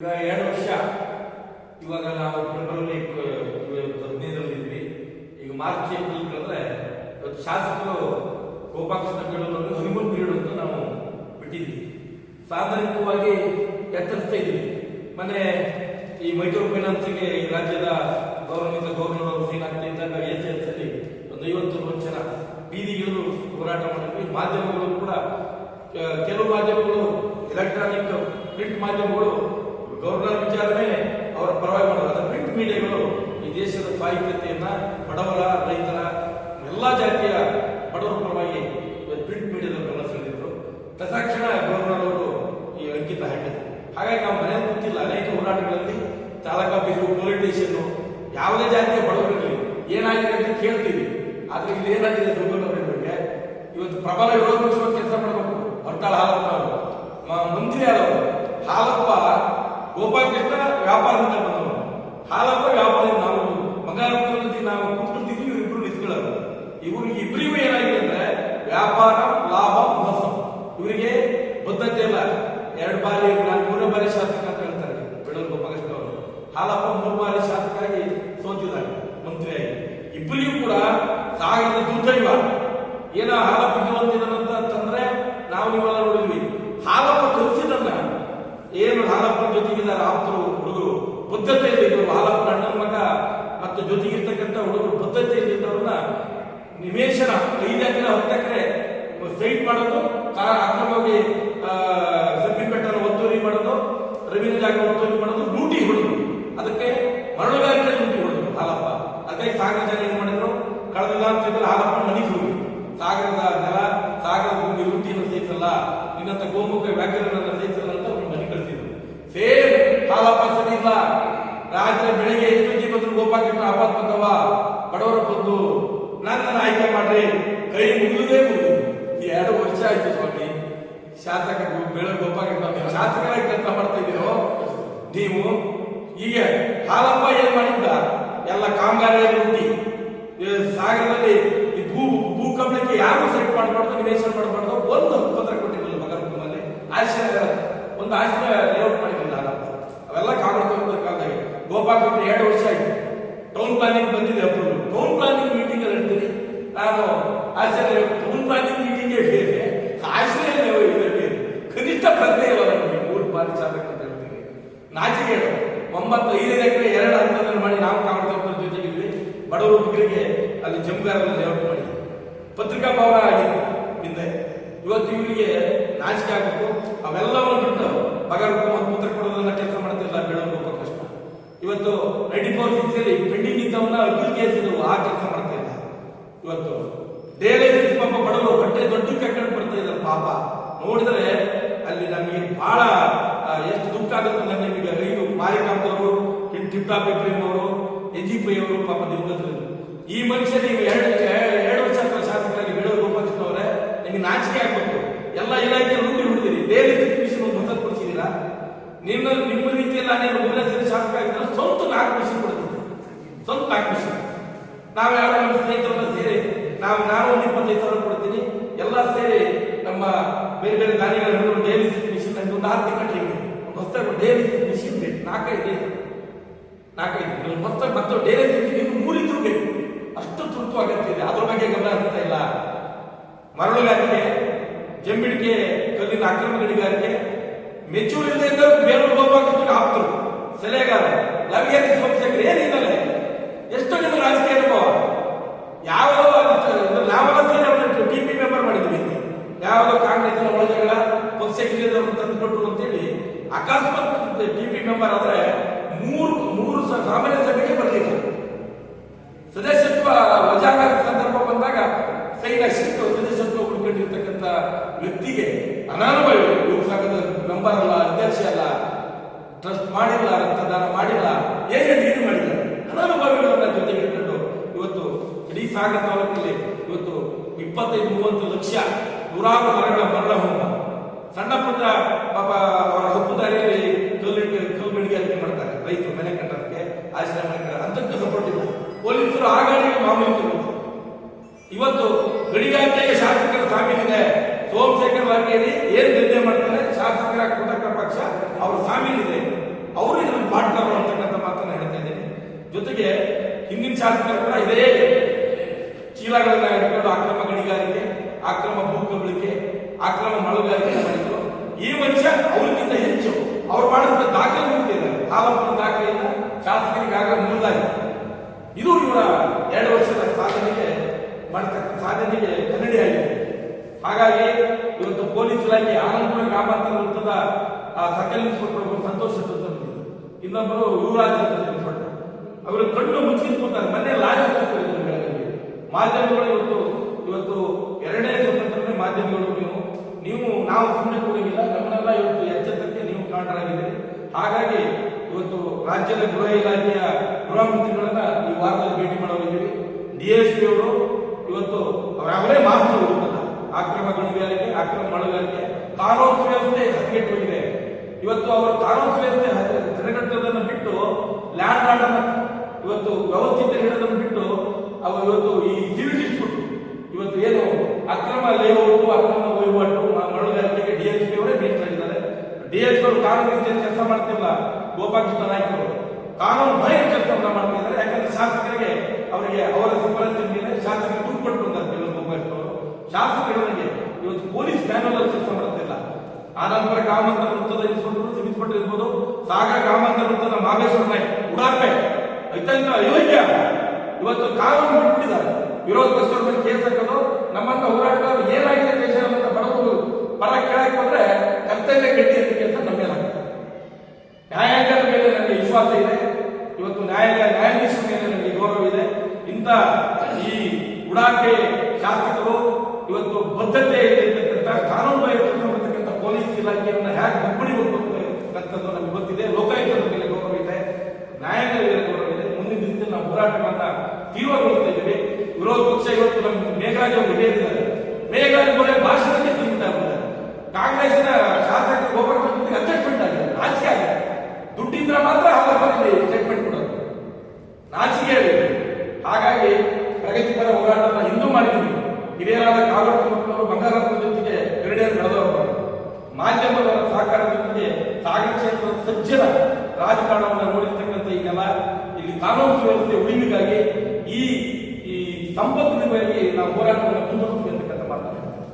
ಈಗ ಎರಡು ವರ್ಷ. ಇವಾಗ ನಾವು ಫೆಬ್ರವರಿ ಇವತ್ತು ಹದಿನೈದರಲ್ಲಿದ್ವಿ ಈಗ ಮಾರ್ಚ್, ಏಪ್ರಿಲ್ ಕಳೆದ್ರೆ ಇವತ್ತು ಶಾಸಕರು ಗೋಪಾಕೃಷ್ಣ ಕೇಳೋರು ಹನಿಮೂನ್ ಪೀರಿಯಡ್ ಅಂತ ನಾವು ಬಿಟ್ಟಿದ್ವಿ. ಸಾಧಾರಣವಾಗಿ ಎಚ್ಚರಿಸ್ತಾ ಇದ್ವಿ ಮೊನ್ನೆ ಈ ಮೈಕ್ರೋ ಫೈನಾನ್ಸ್ಗೆ ಈ ರಾಜ್ಯದ ಗೌರವಿತ ಗವರ್ನರ್ ಅವರು ಸೈನ್ ಎಸ್ ಅಲ್ಲಿ ಒಂದು ಐವತ್ತು ಜನ ಬೀದಿಗಿಳಿದು ಹೋರಾಟ ಮಾಡಿದ್ವಿ. ಮಾಧ್ಯಮಗಳು ಕೂಡ ಕೆಲವು ಮಾಧ್ಯಮಗಳು ಎಲೆಕ್ಟ್ರಾನಿಕ್ ಪ್ರಿಂಟ್ ಮಾಧ್ಯಮಗಳು ಗವರ್ನರ್ ಮೇಲೆ ಅವರ ಪರವಾಗಿ ಮಾಡೋದು. ಪ್ರಿಂಟ್ ಮೀಡಿಯಾಗಳು ಈ ದೇಶದ ಸಾಹಿತ್ಯತೆಯನ್ನ ಬಡವರ, ರೈತರ ಎಲ್ಲಾ ಜಾತಿಯ ಬಡವರ ಪರವಾಗಿ ಪ್ರಿಂಟ್ ಮೀಡಿಯಾದ ಸೆಳೆದಿದ್ರು. ತಕ್ಷಣ ಗವರ್ನರ್ ಅವರು ಈ ಅಂಕಿತ ಹಾಕಿದ್ರು. ಹಾಗಾಗಿ ನಾವು ಮನೆಯಲ್ಲಿ ಗೊತ್ತಿಲ್ಲ ಅನೇಕ ಹೋರಾಟಗಳಲ್ಲಿ ಚಾಲಕ ಬಿರು ಪೊಲಿಟಿಷಿಯನ್ ಯಾವುದೇ ಜಾತಿಯ ಬಡವರಿರಲಿ ಏನಾಗಿದೆ ಅಂತ ಕೇಳ್ತೀವಿ. ಆದ್ರೆ ಇಲ್ಲಿ ಏನಾಗಿದೆ ಬಗ್ಗೆ ಇವತ್ತು ಪ್ರಬಲ ವಿರೋಧ ಕೆಲಸ ಮಾಡಬೇಕು. ಹೊರತಾಳ ಹಾಲಪ್ಪ ಮಂತ್ರಿ ಆದವರು. ಹಾಲಪ್ಪ ಗೋಪಾಲಕೃಷ್ಣ ವ್ಯಾಪಾರದಿಂದ ಬಂದವರು. ಹಾಲಪ್ಪ ವ್ಯಾಪಾರದಿಂದ ನಾವು. ಮಂಗಳೂರಿನಲ್ಲಿ ನಾವು ಕೂತ್ಕೊಳ್ತಿದ್ವಿ ಇವ್ರಿಬ್ರು ನಿಂತ್ಕೊಳ್ಳೋರು. ಇವರು ಇಬ್ಬರಿಗೂ ಏನಾಗಿದೆ ಅಂದ್ರೆ ವ್ಯಾಪಾರ, ಲಾಭ, ಮೋಸ. ಇವರಿಗೆ ಬದ್ಧತೆ ಇಲ್ಲ. ಎರಡು ಬಾರಿ ನಾನು ಮೂರನೇ ಬಾರಿ ಶಾಸಕ ಅಂತ ಹೇಳ್ತಾರೆ ಬೆಳೂರು ಗೋಪಾಲಕೃಷ್ಣ ಅವರು. ಹಾಲಪ್ಪ ಮೂರು ಬಾರಿ ಶಾಸಕರಾಗಿ ಸೋತಿದ್ದಾರೆ, ಮಂತ್ರಿಯಾಗಿ. ಇಬ್ಬರಿಗೂ ಕೂಡ ಸಾಗರದ ದುರ್ದೈವ. ಏನೋ ಹಾಲಪ್ಪ ಬುದ್ಧಿವಂತಿದನಂತ ಅಂತಂದ್ರೆ ನಾವು ನೀವೆಲ್ಲ ನೋಡಿದ್ವಿ. ಹಾಲಪ್ಪ ಜೊತೆಗಿದ್ದಾರೆ ಆಪ್ತರು ಹುಡುಗರು ಬದ್ಧತೆಯಲ್ಲಿ ಇದ್ದರು ಹಾಲಪ್ಪನ ಅಣ್ಣನ ಮಗ ಮತ್ತು ಜೊತೆಗಿರ್ತಕ್ಕಂಥ ಹುಡುಗರು ಬದ್ಧತೆಯಲ್ಲಿ ಇದ್ದವ್ರನ್ನ ನಿವೇಶನ ಐದು ಎಕರೆ, ಹತ್ತು ಎಕರೆ ಸೈಟ್ ಮಾಡೋದು, ಕಾರ ಅಕ್ರಮವಾಗಿ ಸರ್ಟಿಫಿಕೇಟ್ ಒತ್ತುವರಿ ಮಾಡೋದು, ರವೀಂದ್ರ ಜಾಗ ಒತ್ತುವರಿ ಮಾಡೋದು, ಲೂಟಿ ಹೊಡೆದು. ಅದಕ್ಕೆ ಮರಳುಗಾರಿಕೆ ಲೂಟಿ ಹೊಡೆದು ಹಾಲಪ್ಪ. ಅದಕ್ಕೆ ಸಾಗರ ಜನ ಏನ್ ಮಾಡಿದ್ರು? ಕಳೆದ ವಿಧಾನಸಭೆಯಲ್ಲಿ ಹಾಲಪ್ಪ ಮನೆಗೆ ಹೋಗಿ. ಸಾಗರದ ನೆಲ, ಸಾಗರದ ಭೂಮಿ ಲೂಟಿಯನ್ನು ಸಹಿಸಲ್ಲ ನಿನ್ನಂತ ಗೋಮುಖ ವ್ಯಾಕರಣವನ್ನು ಸಹಿಸಲ್ಲ ಅಂತ ಅವ್ರು ಮನೆ ಕಳಿಸಿದ್ರು ಸೇಮ್ ಹಾಲಪ್ಪ ಸರಿ ಇಲ್ಲ ರಾತ್ರಿ ಬೆಳಿಗ್ಗೆ ಎಷ್ಟು ಗಂಟೆ ಬಂದ್ರು ಗೋಪಾಲಕೃಷ್ಣ ಆಪಾತ್ ಬಂದವ? ಬಡವರ ಬಂದು ನನ್ನನ್ನು ಆಯ್ಕೆ ಮಾಡ್ರಿ, ಕೈ ಮುಗಿದೇ. ಮುಗಿದು ಎರಡು ವರ್ಷ ಆಯ್ತು ಸ್ವಾಮಿ. ಶಾಸಕ ಬೆಳೆ ಗೋಪಾಲಕೃಷ್ಣ ಶಾಸಕರಾಗಿ ಕೆಲಸ ಮಾಡ್ತಾ ಇದ್ದೀರೋ? ನೀವು ಹೀಗೆ ಹಾಲಪ್ಪ ಏನ್ ಮಾಡಿದ್ದ? ಎಲ್ಲ ಕಾಮಗಾರಿಯಲ್ಲಿ ಹುಟ್ಟಿ ಸಾಗರದಲ್ಲಿ ಈ ಭೂ, ಭೂಕಂಪಕ್ಕೆ ಯಾರು ಸೆಟ್ ಮಾಡಬಾರ್ದು ನಿವೇಶನ ಮಾಡಬಾರ್ದು? ಒಂದು ಪತ್ರ ಕೊಟ್ಟಿರಲಿಲ್ಲ ಮಗರಕುಮಲ್ಲಿ ಆಶ್ರಯ ಒಂದು ಆಶ್ರಯ ಲೇಔಟ್ ಮಾಡಿರಲಿಲ್ಲ ಹಾಲಪ್ಪ ಅವೆಲ್ಲ ಕಾಗಡ ಕಾಲದಾಗ ಗೋಪಾಲಕೃಷ್ಣ ಎರಡು ವರ್ಷ ಆಯ್ತು ಟೌನ್ ಪ್ಲಾನಿಂಗ್ ಬಂದಿದೆ ಅಪ್ರೂವಲ್ ಟೌನ್ ಪ್ಲಾನಿಂಗ್ ಮೀಟಿಂಗ್ ಅಲ್ಲಿ ಹೇಳ್ತೀನಿ ನಾನು ಆಶ್ರಯ ಮೂರು ಬಾರಿ ಮೀಟಿಂಗ್ ಬೇರೆ ಆಶ್ರಯ ಇದರಲ್ಲಿ. ಕನಿಷ್ಠ ಪ್ರಜ್ಞೆ ಇಲ್ಲ ನಮಗೆ ಮೂರು ಬಾರಿ ಚಾಲಕ ಅಂತ ಹೇಳ್ತೀವಿ ನಾಚಿಕೆ ಒಂಬತ್ತು ಐದೈದು ಎಕರೆ ಎರಡು ಹಂತದಲ್ಲಿ ಮಾಡಿ ನಾವು ಕಾಮಗಾರಿ ಜೊತೆಗಿದ್ವಿ. ಬಡವರು ಮಕ್ಕಳಿಗೆ ಅಲ್ಲಿ ಜಂಗಾರಲ್ಲಿ ಲೇಔಟ್ ಮಾಡಿ. ಪತ್ರಿಕಾ ಭವನ ಆಗಿತ್ತು ಹಿಂದೆ. ಇವತ್ತು ಇವರಿಗೆ ನಾಚಿಕೆ ಆಗಬೇಕು. ಅವೆಲ್ಲವನ್ನು ಬಿಟ್ಟು ಬಗರ್ಕು ಮತ್ತು ಪುತ್ರ ಕೊಡೋದನ್ನ ಕೆಲಸ ಮಾಡ್ತಿಲ್ಲ ಒಬ್ಬ ಕಷ್ಟ. ಇವತ್ತು ನೈಂಟಿ ಫೋರ್ ಸಿಕ್ಸ್ ಅಲ್ಲಿ ಪೆಂಡಿಂಗ್ ಇದ್ದವನ್ನ ಅಪೀಲ್ ಕೇಸ್ ಆ ಕೆಲಸ ಮಾಡ್ತಾ ಇಲ್ಲ ಇವತ್ತು ಡೇಲೈಸಿಸ್ ಹೊಟ್ಟೆ ದೊಡ್ಡ ಕಟ್ಕೊಂಡು ಬರ್ತಾ ಇದ್ದಾರೆ ಪಾಪ. ನೋಡಿದ್ರೆ ಅಲ್ಲಿ ನಮಗೆ ಬಹಳ ಎಷ್ಟು ದುಃಖ ಆಗುತ್ತೆ ಅಂದ್ರೆ ನಿಮಗೆ ಐದು ಮಾರಿಕಾಂತವರು ಟಿಪ್ಟಾ ಎನ್ ಅವರು ಪಾಪ ದಿವಂಗತರು ಈ ಮನುಷ್ಯ ನೀವು ಎರಡು ಎರಡು ವರ್ಷ ಶಾಸಕರಾಗಿ ಗೋಪಾಲಕೃಷ್ಣ ಅವರೇ ನಿಮಗೆ ನಾಚಿಕೆ ಆಗ್ಬೇಕು. ಎಲ್ಲ ಇಲಾಖೆ ರೂಪಿ ಹುಡುಗಿರಿ ಬೇರೆ ಮಿಷನ್ ಒಂದು ಹೊಸ ಕೊಡ್ಸಿದ್ದೀರಾ? ನಿಮ್ಮ ನಿಮ್ಮ ರೀತಿಯಲ್ಲಿ ನೀವು ಮೂರನೇ ಶಾಸಕ ಆಗಿದ್ರೆ ಸ್ವಂತ ನಾಲ್ಕು ಮಿಷನ್ ಕೊಡ್ತಿದ್ದೆ. ಸ್ವಂತ ನಾಲ್ಕು ಮಿಷನ್. ನಾವು ಯಾರೋ ನಮ್ಮ ಸ್ನೇಹಿತರನ್ನ ಸೇರಿ, ನಾವು ನಾನು ಒಂದು ಇಪ್ಪತ್ತೈದು ಸಾವಿರ ಕೊಡ್ತೀನಿ ಎಲ್ಲ ಸೇರಿ ನಮ್ಮ ಬೇರೆ ಬೇರೆ ದಾನಿಗಳ ಹಿಡಿದು ಮಿಷಿನ್ ಮಿಷನ್ ಅಂತ ಒಂದು ಆರ್ಥಿಕ ಟೈಮ್ ಒಂದು ಹೊಸದಾಗಿ ಡೇಲಿ ಮಿಷಿನ್ ಬೇಕು. ನಾಲ್ಕೈದು ನಾಲ್ಕೈದು. ನೀವು ಹೊಸದಾಗಿ ಮತ್ತೆ ಡೈಲಿ ಇನ್ನು ಮೂರಿದ್ರು ಬೇಕು. ಅಷ್ಟು ತುರ್ತು ಅಗತ್ಯ ಇದೆ ಅದ್ರ ಬಗ್ಗೆ ಗಮನ ಹರಿಸ್ತಾ ಇಲ್ಲ. ಮರಳುಗಾರಿಕೆ, ಜಂಬಿಡಿಕೆ, ಕಲ್ಲಿನ ಅಕ್ರಮ ಗಣಿಗಾರಿಕೆ ಮೆಚೂರ್ ಇಲ್ಲದೆ ಬೇರೆ ಬೇಲೂರು ಗೋಪಾಲಕೃಷ್ಣ ಆಪ್ತರು ಸೆಲೆಗಾರ ಲವಿಯಲ್ಲಿ ಸಮಸ್ಯೆ ಏನಿಲ್ಲ ಎಷ್ಟು ನಿಮ್ಮ ರಾಜಕೀಯ ಅನುಭವ ಯಾವುದೋ ನಾವೆಲ್ಲ ಸೇರಿ ಅವರನ್ನು ಟಿ ಪಿ ಮೆಂಬರ್ ಮಾಡಿದ್ವಿ ಹಿಂದೆ ಯಾವುದೋ ಕಾಂಗ್ರೆಸ್ನ ಒಳಜಗಳ ಪಕ್ಷಕ್ಕಿಳಿದವರು ತಂದುಕೊಟ್ರು ಅಂತೇಳಿ ಅಕಸ್ಮಾತ್ ಟಿ ಪಿ ಮೆಂಬರ್ ಆದರೆ ಮೂರು ಮೂರು ಸಾಮಾನ್ಯ ಸಭೆಗೆ ಬರಲಿಲ್ಲ ಸದಸ್ಯತ್ವ ವಜಾಗಾರ ಸಂದರ್ಭ ಬಂದಾಗ ಸೈನ ಶಿಸ್ತು ಸದಸ್ಯತ್ವ ಉಳ್ಕೊಂಡಿರ್ತಕ್ಕಂಥ ವ್ಯಕ್ತಿಗೆ ಅನಾನುಭವಿ ಲೋಕಸಭಾದ ಮೆಂಬರ್ ಅಲ್ಲ ಅಧ್ಯಕ್ಷ ಅಲ್ಲ, ಟ್ರಸ್ಟ್ ಮಾಡಿಲ್ಲ, ರಕ್ತದಾನ ಮಾಡಿಲ್ಲ, ಏನೇ ನೀರು ಮಾಡಿಲ್ಲ ಅನಾನುಭವಿಗಳನ್ನ ಜೊತೆಗೆ ಇಟ್ಕೊಂಡು ಇವತ್ತು ಇಡೀ ಸಾಗರ ತಾಲೂಕಲ್ಲಿ ಇವತ್ತು ಇಪ್ಪತ್ತೈದು, ಮೂವತ್ತು ಲಕ್ಷ ನೂರಾರು ಮರಗಳ ಮರಣ ಹೋಮ ಸಣ್ಣ ಪುಟ್ಟ ಪಾಪ ರೈತರು ಮನೆ ಕಟ್ಟೋದಕ್ಕೆ ಆಶ್ರಯ ಅಂತಕ್ಕೆ ಕಟ್ಟ ಸಪೋರ್ಟ್ ಇಲ್ಲ. ಪೊಲೀಸರು ಆ ಗಾಡಿಗೆ ಮಾಮೂಲಿ ತಗೊಂಡು ಇವತ್ತು ಗಡಿಗಾರಿಕೆಗೆ ಶಾಸಕರ ಸಾಮೀಲಿದೆ ಸೋಮಶೇಖರ್ ವಾಗೇರಿ ಏನು ನಿರ್ಣಯ ಮಾಡ್ತಾರೆ? ಶಾಸಕರ ಕೂಟಕ ಪಕ್ಷ, ಅವ್ರ ಸಾಮೀಲಿದೆ ಅವರು ನಮ್ಮ ಪಾರ್ಟ್ನರ್ ಅಂತಕ್ಕಂಥ ಮಾತನ್ನು ಹೇಳ್ತಾ ಇದ್ದೀನಿ. ಜೊತೆಗೆ ಹಿಂದಿನ ಶಾಸಕರು ಕೂಡ ಇದೇ ಚೀಲಗಳನ್ನ ಹಿಡ್ಕೊಂಡು ಅಕ್ರಮ ಗಣಿಗಾರಿಕೆ ಅಕ್ರಮ ಭೂಕಬಳಿಕೆ ಅಕ್ರಮ ಮಳುಗಾರಿಕೆ ಮಾಡಿದ್ರು. ಈ ಮನುಷ್ಯ ಅವರಿಗಿಂತ ಹೆಚ್ಚು ಅವ್ರು ಮಾಡಿದ ದಾಖಲೆ ಮುಗಿದಿದ್ದಾರೆ ಹಾಲಪ್ಪನ ದಾಖಲೆಯಿಂದ ಆಗ ಮುಂದಾಗಿದೆ ಇದು ಇವರ ಎರಡು ವರ್ಷದ ಸಾಧನೆಗೆ ಮಾಡತಕ್ಕ ಸಾಧನೆಗೆ ಕನ್ನಡಿಯಾಗಿದೆ ಹಾಗಾಗಿ ಇವತ್ತು ಪೊಲೀಸ್ ಇಲಾಖೆ ಆನಂದಪುರ ಗ್ರಾಮಾಂತರ ವೃತ್ತದ, ಆ, ಸರ್ಕಲ್ ಇನ್ಸ್ಪೆಕ್ಟರ್ ಸಂತೋಷ್ ಅಂತ ಇನ್ನೊಬ್ಬರು ಯುವರಾಜ್ ಅಂತ ಇನ್ಸ್ಪೆಕ್ಟರ್ ಅವರು ಕಣ್ಣು ಮುಚ್ಚಿಕೊಂಡು ಮನೆ ಲಾಜ್ ಮಾಧ್ಯಮಗಳು ಇವತ್ತು ಇವತ್ತು ಎರಡನೇ ಸ್ವತಂತ್ರ ಮಾಧ್ಯಮಗಳು ನೀವು. ನೀವು, ನಾವು ಸುಮ್ಮನೆ ಕೊಡೋದಿಲ್ಲ ನಮ್ಮನ್ನೆಲ್ಲ ಇವತ್ತು ಎಚ್ಚೆತ್ತಕ್ಕೆ ನೀವು ಹಾಗಾಗಿ ಇವತ್ತು ರಾಜ್ಯದ ಗೃಹ ಇಲಾಖೆಯ ಗೃಹ ಮಂತ್ರಿಗಳನ್ನ ಈ ವಾರದಲ್ಲಿ ಭೇಟಿ ಮಾಡೋಗಿದ್ದೀವಿ ಡಿ ಎಸ್ ಪಿ ಅವರು ಇವತ್ತು ಅವರಾಗಲೇ ಮಾಹಿತಿ ಅಕ್ರಮ ಗಣಿಗಾರಿಕೆ, ಅಕ್ರಮ ಮಳೆಗಾರಿಕೆ, ಕಾನೂನು ಸುವ್ಯವಸ್ಥೆ ಹದಗೆಟ್ಟು ಇವತ್ತು ಅವರು ಕಾನೂನು ಸುವ್ಯವಸ್ಥೆ ತಡೆಗಟ್ಟೋದನ್ನು ಬಿಟ್ಟು ಲ್ಯಾಂಡ್ ಆರ್ಡರ್ ಇವತ್ತು ವ್ಯವಸ್ಥಿತ ಹಿಡಿದನ್ನು ಬಿಟ್ಟು ಅವರು ಇವತ್ತು ಈ ಸಿವಿಲ್ ಇವತ್ತು ಏನು ಅಕ್ರಮ ಲೇಔಟು ಅಕ್ರಮ ವಹಿವಾಟು ಮ- ಮಳುಗಾರಿಕೆಗೆ ಡಿ ಎಸ್ ಪಿ ಅವರೇ ಪಿ ಕಾನೂನು ಕೆಲಸ ಮಾಡ್ತಿಲ್ಲ. ಗೋಪಾಲಕೃಷ್ಣ ನಾಯ್ಕರು. ಕಾನೂನು ಭಯ ಕೆಲಸವನ್ನ ಮಾಡ್ತಿದ್ದಾರೆ. ಯಾಕಂದ್ರೆ ಶಾಸಕರಿಗೆ ಅವರಿಗೆ ಅವರ ಶಿಫಾರಸಿನ ಮೇಲೆ ಶಾಸಕರಿಗೆ ದುಡ್ಡು ಕೊಟ್ಟು ಅಂತ ಕೆಲವು ಶಾಸಕರು ಶಾಸಕರಿಗೆ ಇವತ್ತು ಪೊಲೀಸ್ ಮ್ಯಾನುವಲ್ ಕೆಲಸ ಮಾಡ್ತಿಲ್ಲ. ಆನಂತರ ಕಾಮಂತ ವೃತ್ತದ ಇನ್ಸ್ಪೆಕ್ಟರ್ ಸಿಮಿಸ್ಪೆಕ್ಟರ್ ಇರ್ಬೋದು ಸಾಗರ ಕಾಮಂತ ವೃತ್ತದ ಮಹೇಶ್ವರ ನಾಯ್ಕ ಉಡಾಪೆ ಅತ್ಯಂತ ಅಯೋಗ್ಯ. ಇವತ್ತು ಕಾನೂನು ಬಿಟ್ಟಿದ್ದಾರೆ ವಿರೋಧ ಪಕ್ಷದವ್ರ ಮೇಲೆ ಕೇಸ್ ಹಾಕೋದು, ನಮ್ಮಂತ ಹೋರಾಟಗಾರರು ಏನಾಗಿದೆ ದೇಶ ಅಂತ ಬಡವರು ಪರ ಕೇಳಕ್ ಹೋದ್ರೆ ಕರ್ತವ್ಯ ಗಟ್ಟಿ ಅಂತ ಕೆಲಸ ನಮ್ಮ ಮೇಲೆ ಹಾಕ್ತಾರೆ ನ್ಯಾಯಾಂಗದ ಮೇಲೆ ನನಗೆ ವಿಶ್ವಾಸ ಇದೆ ಇವತ್ತು ನ್ಯಾಯಾಲಯ ನ್ಯಾಯಾಧೀಶರ ಮೇಲೆ ನನಗೆ ಗೌರವ ಇದೆ ಈ ಉಡಾಕೆ ಶಾಸಕರು ಇವತ್ತು ಬದ್ಧತೆ ಇರತಕ್ಕಂಥ ಕಾನೂನು ಮಾಡತಕ್ಕಂಥ ಪೊಲೀಸ್ ಇಲಾಖೆಯನ್ನ ಹೇಗೆ ಮುಗ್ಗಡಿಬೇಕು ಅಂತಕ್ಕಂಥದ್ದು ನಮಗೆ ಗೊತ್ತಿದೆ. ಲೋಕಾಯುಕ್ತರ ಮೇಲೆ ಗೌರವ ಇದೆ. ನ್ಯಾಯಾಂಗ ಮೇಲೆ ಗೌರವ ಇದೆ. ಮುಂದಿನ ದಿನದಲ್ಲಿ ನಾವು ಹೋರಾಟವನ್ನ ತೀವ್ರಗೊಳಿಸ್ತಾ ಇದ್ದೀವಿ. ವಿರೋಧ ಪಕ್ಷ ಇವತ್ತು ನಮ್ಮ ಮೇಘರಾಜ್ ಅವರು ಹೇಳಿದ್ದಾರೆ ಮೇಘರಾಜ್ ಅವರೇ ಭಾಷಣಕ್ಕೆ ಸೀಮಿತ ಆಗ್ಬಿಟ್ಟಿದ್ದಾರೆ ಕಾಂಗ್ರೆಸ್ನ ಶಾಸಕ ಗೋಪಾಲ ಅಡ್ಜಸ್ಟ್ಮೆಂಟ್ ಆಗಿದೆ ನಾಚಿಕೆ ಆಗಿದೆ. ದುಡ್ಡಿದ್ರೆ ಮಾತ್ರ ಅವರ ಬಗ್ಗೆ ಮಾಧ್ಯಮದ ಸಹಕಾರದೊಂದಿಗೆ ಸಾಗರ ಕ್ಷೇತ್ರದ ಸಜ್ಜನ ರಾಜಕಾರಣವನ್ನು ನೋಡಿರ್ತಕ್ಕಂಥ ಈಗೆಲ್ಲ ಇಲ್ಲಿ ಕಾನೂನು ಸುವ್ಯವಸ್ಥೆ ಉಳಿವಿಗಾಗಿ ಈ ಈ ಉಳಿವಿಗಾಗಿ ನಾವು ಹೋರಾಟವನ್ನು ಮುಂದುವರಿಸಬೇಕು.